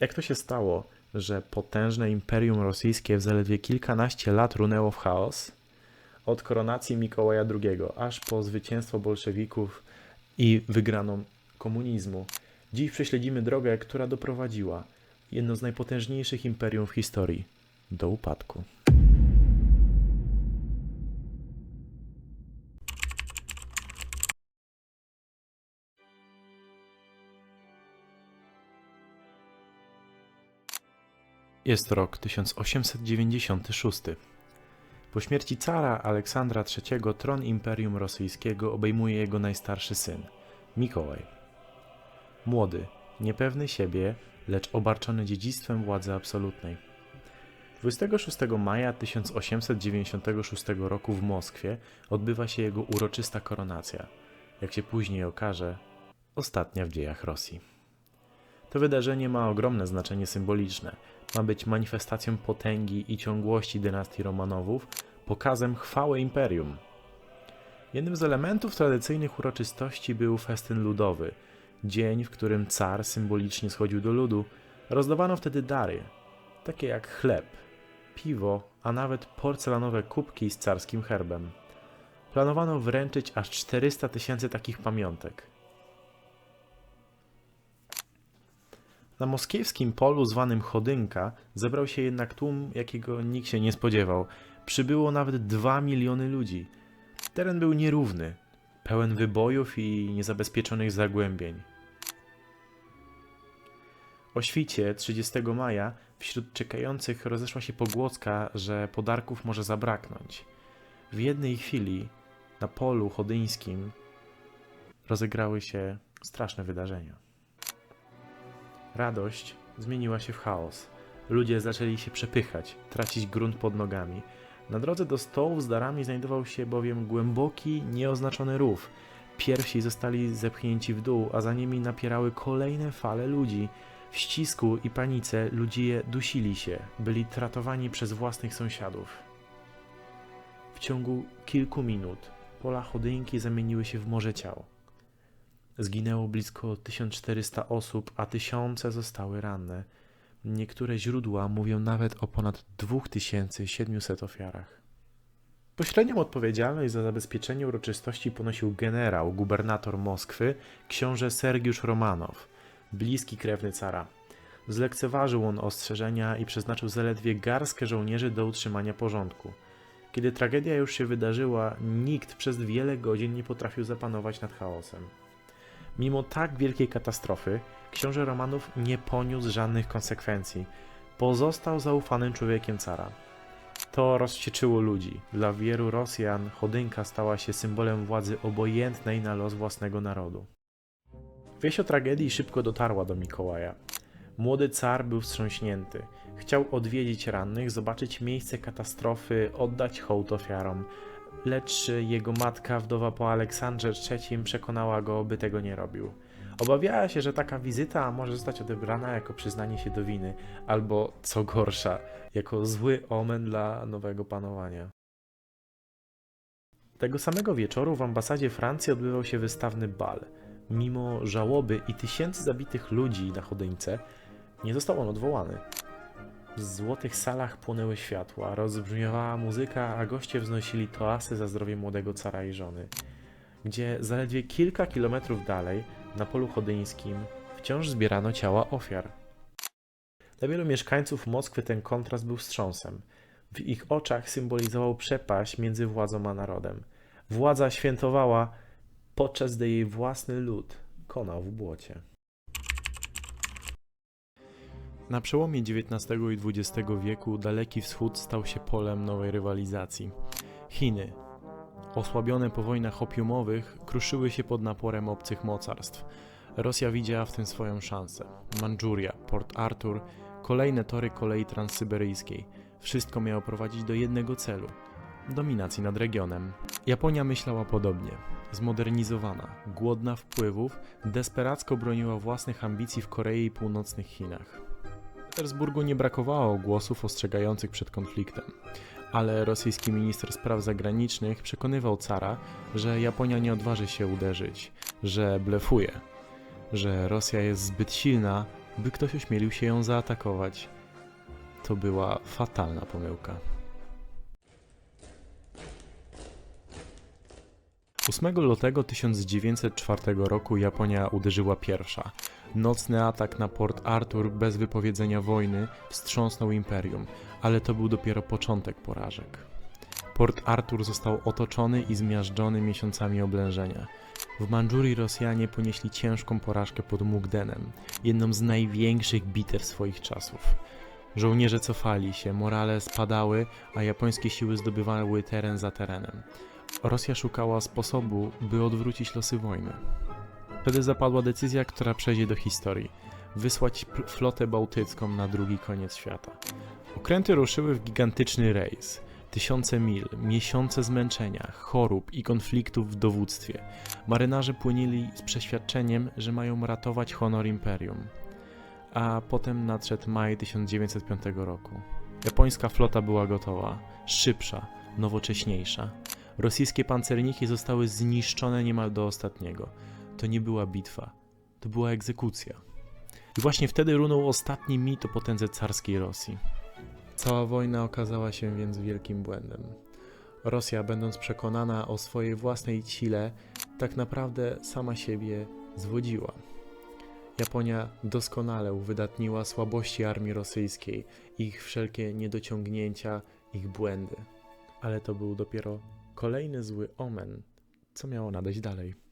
Jak to się stało, że potężne imperium rosyjskie w zaledwie kilkanaście lat runęło w chaos? Od koronacji Mikołaja II aż po zwycięstwo bolszewików i wygraną komunizmu. Dziś prześledzimy drogę, która doprowadziła jedno z najpotężniejszych imperium w historii do upadku. Jest rok 1896. Po śmierci cara Aleksandra III tron Imperium Rosyjskiego obejmuje jego najstarszy syn, Mikołaj. Młody, niepewny siebie, lecz obarczony dziedzictwem władzy absolutnej. 26 maja 1896 roku w Moskwie odbywa się jego uroczysta koronacja. Jak się później okaże, ostatnia w dziejach Rosji. To wydarzenie ma ogromne znaczenie symboliczne. Ma być manifestacją potęgi i ciągłości dynastii Romanowów, pokazem chwały imperium. Jednym z elementów tradycyjnych uroczystości był festyn ludowy, dzień, w którym car symbolicznie schodził do ludu. Rozdawano wtedy dary, takie jak chleb, piwo, a nawet porcelanowe kubki z carskim herbem. Planowano wręczyć aż 400 tysięcy takich pamiątek. Na moskiewskim polu zwanym Chodynka zebrał się jednak tłum, jakiego nikt się nie spodziewał. Przybyło nawet 2 miliony ludzi. Teren był nierówny, pełen wybojów i niezabezpieczonych zagłębień. O świcie 30 maja wśród czekających rozeszła się pogłoska, że podarków może zabraknąć. W jednej chwili na polu chodyńskim rozegrały się straszne wydarzenia. Radość zmieniła się w chaos. Ludzie zaczęli się przepychać, tracić grunt pod nogami. Na drodze do stołów z darami znajdował się bowiem głęboki, nieoznaczony rów. Pierwsi zostali zepchnięci w dół, a za nimi napierały kolejne fale ludzi. W ścisku i panice ludzie dusili się, byli tratowani przez własnych sąsiadów. W ciągu kilku minut pola chodynki zamieniły się w morze ciał. Zginęło blisko 1400 osób, a tysiące zostały ranne. Niektóre źródła mówią nawet o ponad 2700 ofiarach. Pośrednią odpowiedzialność za zabezpieczenie uroczystości ponosił generał, gubernator Moskwy, książę Sergiusz Romanow, bliski krewny cara. Zlekceważył on ostrzeżenia i przeznaczył zaledwie garstkę żołnierzy do utrzymania porządku. Kiedy tragedia już się wydarzyła, nikt przez wiele godzin nie potrafił zapanować nad chaosem. Mimo tak wielkiej katastrofy, książę Romanów nie poniósł żadnych konsekwencji. Pozostał zaufanym człowiekiem cara. To rozcieczyło ludzi. Dla wielu Rosjan chodynka stała się symbolem władzy obojętnej na los własnego narodu. Wieść o tragedii szybko dotarła do Mikołaja. Młody car był wstrząśnięty. Chciał odwiedzić rannych, zobaczyć miejsce katastrofy, oddać hołd ofiarom, lecz jego matka, wdowa po Aleksandrze III, przekonała go, by tego nie robił. Obawiała się, że taka wizyta może zostać odebrana jako przyznanie się do winy, albo co gorsza, jako zły omen dla nowego panowania. Tego samego wieczoru w ambasadzie Francji odbywał się wystawny bal. Mimo żałoby i tysięcy zabitych ludzi na chodyńce, nie został on odwołany. W złotych salach płonęły światła, rozbrzmiewała muzyka, a goście wznosili toasy za zdrowie młodego cara i żony. Gdzie zaledwie kilka kilometrów dalej, na polu chodyńskim, wciąż zbierano ciała ofiar. Dla wielu mieszkańców Moskwy ten kontrast był wstrząsem. W ich oczach symbolizował przepaść między władzą a narodem. Władza świętowała, podczas gdy jej własny lud konał w błocie. Na przełomie XIX i XX wieku Daleki Wschód stał się polem nowej rywalizacji. Chiny, osłabione po wojnach opiumowych, kruszyły się pod naporem obcych mocarstw. Rosja widziała w tym swoją szansę. Mandżuria, Port Arthur, kolejne tory kolei transsyberyjskiej. Wszystko miało prowadzić do jednego celu dominacji nad regionem. Japonia myślała podobnie. Zmodernizowana, głodna wpływów, desperacko broniła własnych ambicji w Korei i północnych Chinach. Petersburgu nie brakowało głosów ostrzegających przed konfliktem, ale rosyjski minister spraw zagranicznych przekonywał cara, że Japonia nie odważy się uderzyć, że blefuje, że Rosja jest zbyt silna, by ktoś ośmielił się ją zaatakować. To była fatalna pomyłka. 8 lutego 1904 roku Japonia uderzyła pierwsza. Nocny atak na Port Arthur bez wypowiedzenia wojny wstrząsnął imperium, ale to był dopiero początek porażek. Port Arthur został otoczony i zmiażdżony miesiącami oblężenia. W Mandżurii Rosjanie ponieśli ciężką porażkę pod Mukdenem, jedną z największych bitew swoich czasów. Żołnierze cofali się, morale spadały, a japońskie siły zdobywały teren za terenem. Rosja szukała sposobu, by odwrócić losy wojny. Wtedy zapadła decyzja, która przejdzie do historii wysłać flotę bałtycką na drugi koniec świata. Okręty ruszyły w gigantyczny rejs. Tysiące mil, miesiące zmęczenia, chorób i konfliktów w dowództwie. Marynarze płynęli z przeświadczeniem, że mają ratować honor imperium. A potem nadszedł maj 1905 roku. Japońska flota była gotowa, szybsza, nowocześniejsza. Rosyjskie pancerniki zostały zniszczone niemal do ostatniego. To nie była bitwa, to była egzekucja. I właśnie wtedy runął ostatni mit o potędze carskiej Rosji. Cała wojna okazała się więc wielkim błędem. Rosja, będąc przekonana o swojej własnej sile, tak naprawdę sama siebie zwodziła. Japonia doskonale uwydatniła słabości armii rosyjskiej, ich wszelkie niedociągnięcia, ich błędy. Ale to był dopiero kolejny zły omen, co miało nadejść dalej.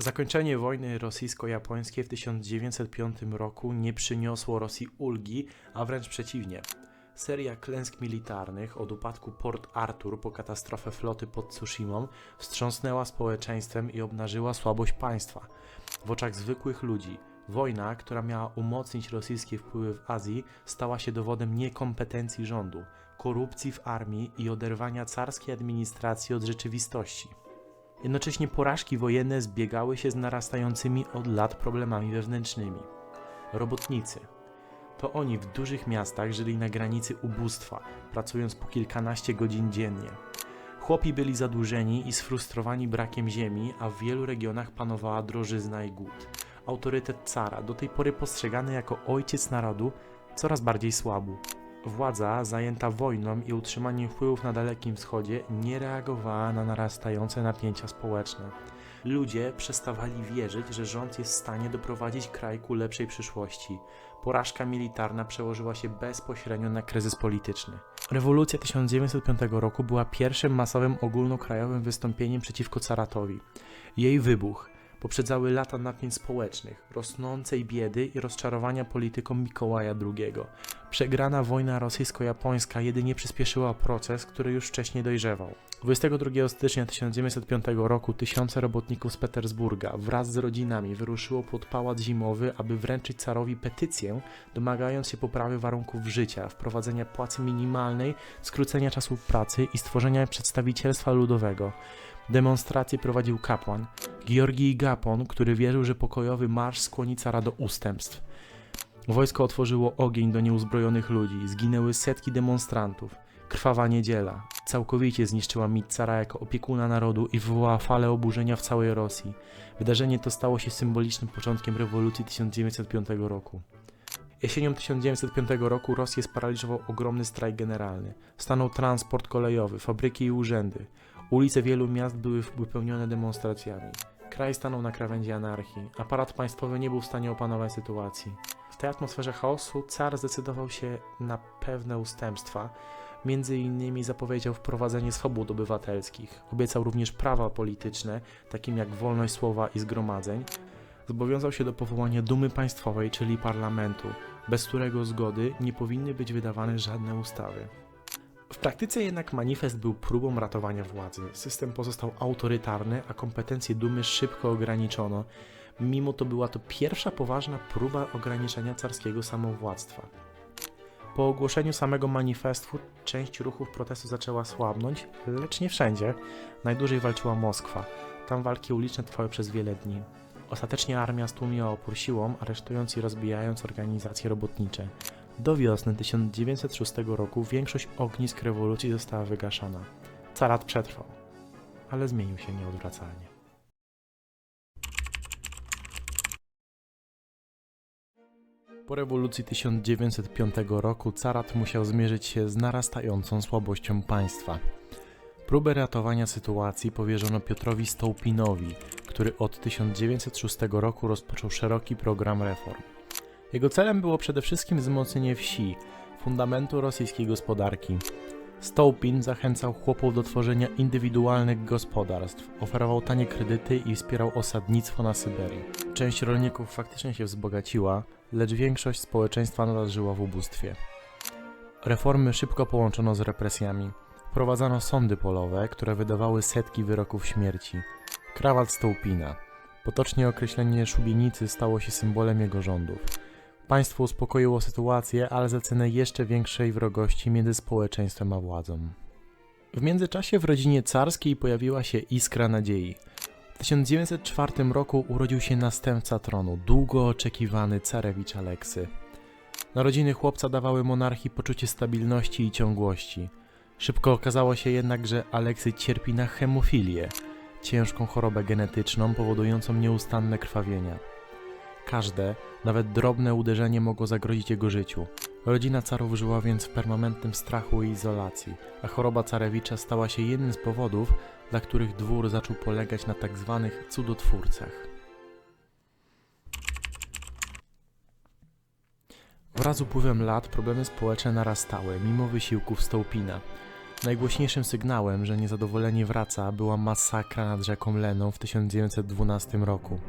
Zakończenie wojny rosyjsko-japońskiej w 1905 roku nie przyniosło Rosji ulgi, a wręcz przeciwnie. Seria klęsk militarnych od upadku Port Arthur po katastrofę floty pod Tsushimą wstrząsnęła społeczeństwem i obnażyła słabość państwa. W oczach zwykłych ludzi wojna, która miała umocnić rosyjskie wpływy w Azji, stała się dowodem niekompetencji rządu, korupcji w armii i oderwania carskiej administracji od rzeczywistości. Jednocześnie porażki wojenne zbiegały się z narastającymi od lat problemami wewnętrznymi. Robotnicy. To oni w dużych miastach żyli na granicy ubóstwa, pracując po kilkanaście godzin dziennie. Chłopi byli zadłużeni i sfrustrowani brakiem ziemi, a w wielu regionach panowała drożyzna i głód. Autorytet cara, do tej pory postrzegany jako ojciec narodu, coraz bardziej słabł. Władza, zajęta wojną i utrzymaniem wpływów na Dalekim Wschodzie, nie reagowała na narastające napięcia społeczne. Ludzie przestawali wierzyć, że rząd jest w stanie doprowadzić kraj ku lepszej przyszłości. Porażka militarna przełożyła się bezpośrednio na kryzys polityczny. Rewolucja 1905 roku była pierwszym masowym ogólnokrajowym wystąpieniem przeciwko caratowi. Jej wybuch poprzedzały lata napięć społecznych, rosnącej biedy i rozczarowania polityką Mikołaja II. Przegrana wojna rosyjsko-japońska jedynie przyspieszyła proces, który już wcześniej dojrzewał. 22 stycznia 1905 roku tysiące robotników z Petersburga wraz z rodzinami wyruszyło pod pałac zimowy, aby wręczyć carowi petycję, domagając się poprawy warunków życia, wprowadzenia płacy minimalnej, skrócenia czasu pracy i stworzenia przedstawicielstwa ludowego. Demonstracje prowadził kapłan Georgij Gapon, który wierzył, że pokojowy marsz skłoni cara do ustępstw. Wojsko otworzyło ogień do nieuzbrojonych ludzi, zginęły setki demonstrantów. Krwawa niedziela całkowicie zniszczyła mit cara jako opiekuna narodu i wywołała falę oburzenia w całej Rosji. Wydarzenie to stało się symbolicznym początkiem rewolucji 1905 roku. Jesienią 1905 roku Rosję sparaliżował ogromny strajk generalny. Stanął transport kolejowy, fabryki i urzędy. Ulice wielu miast były wypełnione demonstracjami. Kraj stanął na krawędzi anarchii. Aparat państwowy nie był w stanie opanować sytuacji. Tej atmosferze chaosu car zdecydował się na pewne ustępstwa. Między innymi zapowiedział wprowadzenie swobód obywatelskich. Obiecał również prawa polityczne, takim jak wolność słowa i zgromadzeń. Zobowiązał się do powołania Dumy Państwowej, czyli parlamentu, bez którego zgody nie powinny być wydawane żadne ustawy. W praktyce jednak manifest był próbą ratowania władzy. System pozostał autorytarny, a kompetencje Dumy szybko ograniczono. Mimo to była to pierwsza poważna próba ograniczenia carskiego samowładztwa. Po ogłoszeniu samego manifestu część ruchów protestu zaczęła słabnąć, lecz nie wszędzie. Najdłużej walczyła Moskwa. Tam walki uliczne trwały przez wiele dni. Ostatecznie armia stłumiła opór siłą, aresztując i rozbijając organizacje robotnicze. Do wiosny 1906 roku większość ognisk rewolucji została wygaszana. Carat przetrwał, ale zmienił się nieodwracalnie. Po rewolucji 1905 roku carat musiał zmierzyć się z narastającą słabością państwa. Próbę ratowania sytuacji powierzono Piotrowi Stołpinowi, który od 1906 roku rozpoczął szeroki program reform. Jego celem było przede wszystkim wzmocnienie wsi, fundamentu rosyjskiej gospodarki. Stołpin zachęcał chłopów do tworzenia indywidualnych gospodarstw, oferował tanie kredyty i wspierał osadnictwo na Syberii. Część rolników faktycznie się wzbogaciła, lecz większość społeczeństwa nadal żyła w ubóstwie. Reformy szybko połączono z represjami. Wprowadzano sądy polowe, które wydawały setki wyroków śmierci. Krawat Stołpina. Potocznie określenie szubienicy stało się symbolem jego rządów. Państwo uspokoiło sytuację, ale za cenę jeszcze większej wrogości między społeczeństwem a władzą. W międzyczasie w rodzinie carskiej pojawiła się iskra nadziei. W 1904 roku urodził się następca tronu, długo oczekiwany carewicz Aleksy. Narodziny chłopca dawały monarchii poczucie stabilności i ciągłości. Szybko okazało się jednak, że Aleksy cierpi na hemofilię, ciężką chorobę genetyczną powodującą nieustanne krwawienia. Każde, nawet drobne uderzenie mogło zagrozić jego życiu. Rodzina carów żyła więc w permanentnym strachu i izolacji, a choroba carewicza stała się jednym z powodów, dla których dwór zaczął polegać na tak zwanych cudotwórcach. Wraz z upływem lat problemy społeczne narastały, mimo wysiłków Stołpina. Najgłośniejszym sygnałem, że niezadowolenie wraca, była masakra nad rzeką Leną w 1912 roku.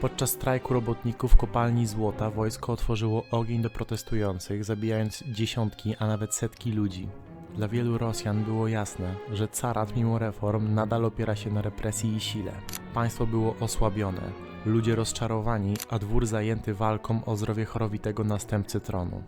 Podczas strajku robotników kopalni złota wojsko otworzyło ogień do protestujących, zabijając dziesiątki, a nawet setki ludzi. Dla wielu Rosjan było jasne, że carat mimo reform nadal opiera się na represji i sile. Państwo było osłabione, ludzie rozczarowani, a dwór zajęty walką o zdrowie chorowitego następcy tronu.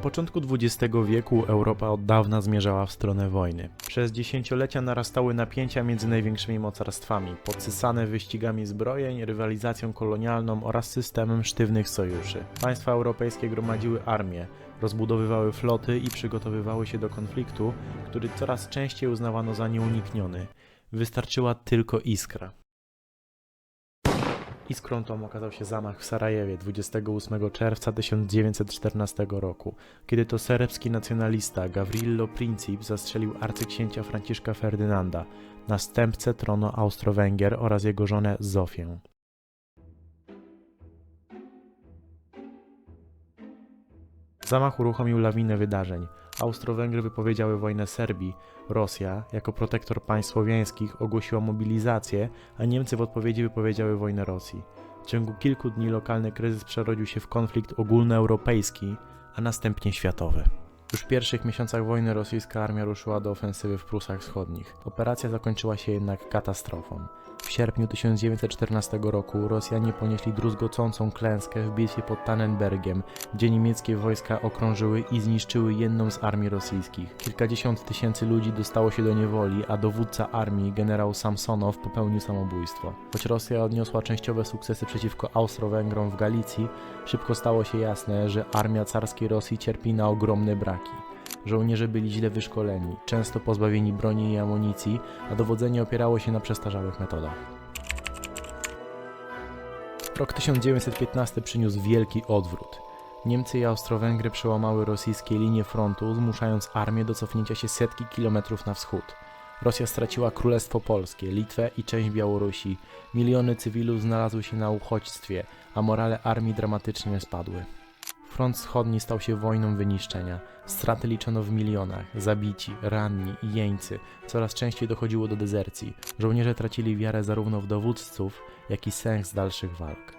Początku XX wieku Europa od dawna zmierzała w stronę wojny. Przez dziesięciolecia narastały napięcia między największymi mocarstwami, podsysane wyścigami zbrojeń, rywalizacją kolonialną oraz systemem sztywnych sojuszy. Państwa europejskie gromadziły armie, rozbudowywały floty i przygotowywały się do konfliktu, który coraz częściej uznawano za nieunikniony. Wystarczyła tylko iskra. Iskrą tą okazał się zamach w Sarajewie 28 czerwca 1914 roku, kiedy to serbski nacjonalista Gavrillo Princip zastrzelił arcyksięcia Franciszka Ferdynanda, następcę tronu Austro-Węgier oraz jego żonę Zofię. Zamach uruchomił lawinę wydarzeń. Austro-Węgry wypowiedziały wojnę Serbii, Rosja, jako protektor państw słowiańskich, ogłosiła mobilizację, a Niemcy w odpowiedzi wypowiedziały wojnę Rosji. W ciągu kilku dni lokalny kryzys przerodził się w konflikt ogólnoeuropejski, a następnie światowy. Już w pierwszych miesiącach wojny rosyjska armia ruszyła do ofensywy w Prusach Wschodnich. Operacja zakończyła się jednak katastrofą. W sierpniu 1914 roku Rosjanie ponieśli druzgocącą klęskę w bitwie pod Tannenbergiem, gdzie niemieckie wojska okrążyły i zniszczyły jedną z armii rosyjskich. Kilkadziesiąt tysięcy ludzi dostało się do niewoli, a dowódca armii, generał Samsonow, popełnił samobójstwo. Choć Rosja odniosła częściowe sukcesy przeciwko Austro-Węgrom w Galicji, szybko stało się jasne, że armia carskiej Rosji cierpi na ogromne braki. Żołnierze byli źle wyszkoleni, często pozbawieni broni i amunicji, a dowodzenie opierało się na przestarzałych metodach. Rok 1915 przyniósł wielki odwrót. Niemcy i Austro-Węgry przełamały rosyjskie linie frontu, zmuszając armię do cofnięcia się setki kilometrów na wschód. Rosja straciła Królestwo Polskie, Litwę i część Białorusi. Miliony cywilów znalazły się na uchodźstwie, a morale armii dramatycznie spadły. Front wschodni stał się wojną wyniszczenia. Straty liczono w milionach, zabici, ranni i jeńcy. Coraz częściej dochodziło do dezercji. Żołnierze tracili wiarę zarówno w dowódców, jak i sens dalszych walk.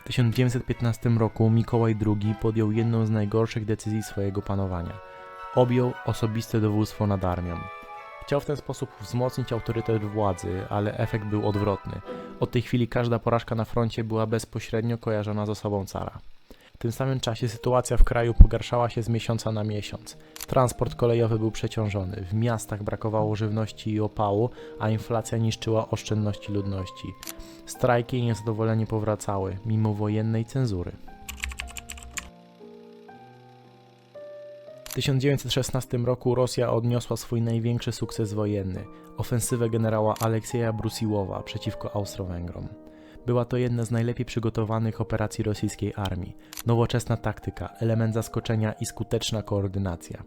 W 1915 roku Mikołaj II podjął jedną z najgorszych decyzji swojego panowania. Objął osobiste dowództwo nad armią. Chciał w ten sposób wzmocnić autorytet władzy, ale efekt był odwrotny. Od tej chwili każda porażka na froncie była bezpośrednio kojarzona z osobą cara. Tym samym czasie sytuacja w kraju pogarszała się z miesiąca na miesiąc. Transport kolejowy był przeciążony, w miastach brakowało żywności i opału, a inflacja niszczyła oszczędności ludności. Strajki i niezadowolenie powracały, mimo wojennej cenzury. W 1916 roku Rosja odniosła swój największy sukces wojenny ofensywę generała Aleksieja Brusiłowa przeciwko Austro-Węgrom. Była to jedna z najlepiej przygotowanych operacji rosyjskiej armii. Nowoczesna taktyka, element zaskoczenia i skuteczna koordynacja.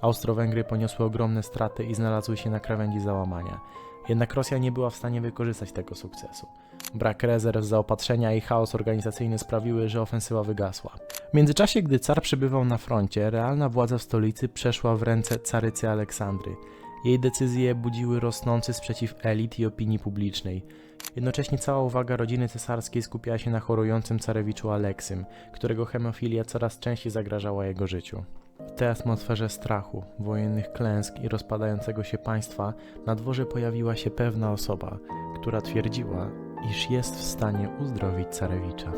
Austro-Węgry poniosły ogromne straty i znalazły się na krawędzi załamania. Jednak Rosja nie była w stanie wykorzystać tego sukcesu. Brak rezerw, zaopatrzenia i chaos organizacyjny sprawiły, że ofensywa wygasła. W międzyczasie, gdy car przebywał na froncie, realna władza w stolicy przeszła w ręce carycy Aleksandry. Jej decyzje budziły rosnący sprzeciw elit i opinii publicznej. Jednocześnie cała uwaga rodziny cesarskiej skupiała się na chorującym carewiczu Aleksym, którego hemofilia coraz częściej zagrażała jego życiu. W tej atmosferze strachu, wojennych klęsk i rozpadającego się państwa na dworze pojawiła się pewna osoba, która twierdziła, iż jest w stanie uzdrowić carewicza.